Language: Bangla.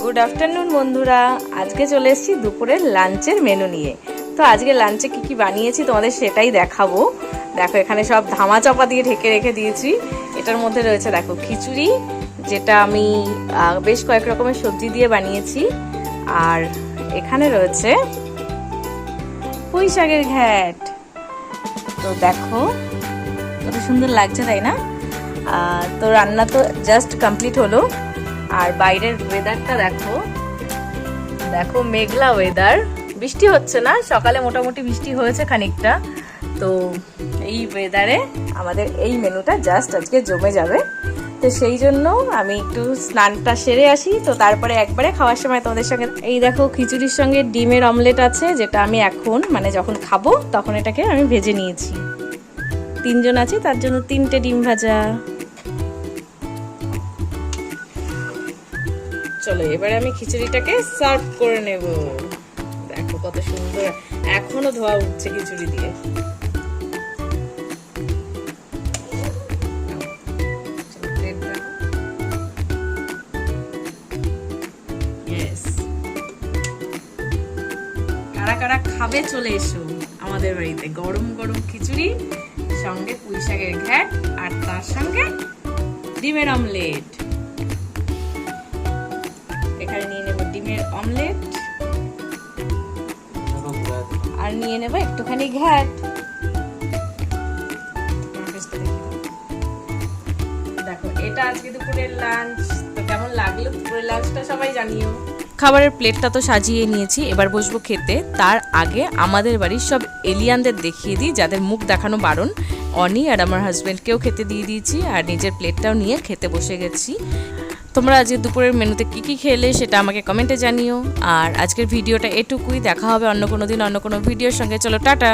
গুড আফটারনুন বন্ধুরা। আজকে চলে এসেছি দুপুরের লাঞ্চের মেনু নিয়ে। তো আজকে লাঞ্চে কি কি বানিয়েছি তোমাদের সেটাই দেখাবো। দেখো, এখানে সব ধামা চাপা দিয়ে ঢেকে রেখে দিয়েছি। এটার মধ্যে রয়েছে, দেখো, খিচুড়ি, যেটা আমি বেশ কয়েক রকমের সবজি দিয়ে বানিয়েছি। আর এখানে রয়েছে পুঁই শাকের ঘ্যাট। তো দেখো, কত সুন্দর লাগছে, তাই না? তো রান্না তো জাস্ট কমপ্লিট হলো। আর বাইরের ওয়েদারটা দেখো। দেখো মেঘলা ওয়েদার বৃষ্টি হচ্ছে না, সকালে মোটামুটি বৃষ্টি হয়েছে খানিকটা। তো এই ওয়েদারে আমাদের এই মেনুটা জাস্ট আজকে জমে যাবে। তো সেই জন্য আমি একটু স্নানটা সেরে আসি। তো তারপরে একবারে খাওয়ার সময় তোমাদের সঙ্গে এই দেখো খিচুড়ির সঙ্গে ডিমের অমলেট আছে, যেটা আমি এখন মানে যখন খাব, তখন এটাকে আমি ভেজে নিয়েছি। তিনজন আছি, তার জন্য তিনটে ডিম ভাজা। চলো, এবারে আমি খিচুড়িটাকে সার্ভ করে নেব। দেখো কত সুন্দর, এখনও ধোয়া উঠছে খিচুড়ি দিয়ে. কারা কারা খাবে চলে এসো আমাদের বাড়িতে। গরম গরম খিচুড়ি, সঙ্গে পুঁই শাকের ঘ্যাট, আর তার সঙ্গে ডিমের অমলেট আর নিয়ে নেব একটুখানি ঘ্যাট। দেখি এটা আজকে দুপুরের লাঞ্চ তো কেমন লাগল দুপুরের লাঞ্চটা সবাই জানিও। খাবারের প্লেটটা তো সাজিয়ে নিয়েছি এবার বসবো খেতে। তার আগে আমাদের বাড়ির সব এলিয়ানদের দেখিয়ে দিই যাদের মুখ দেখানো বারণ। অনি আর আমার হাজব্যান্ডকেও খেতে দিয়ে দিয়েছি আর নিজের প্লেটটাও নিয়ে খেতে বসে গেছি। তোমরা আজকে দুপুরের মেনুতে কী কী খেলে সেটা আমাকে কমেন্টে জানিও। আর আজকের ভিডিওটা এটুকুই। দেখা হবে অন্য কোনো দিন, অন্য কোনো ভিডিওর সঙ্গে। চলো, টাটা!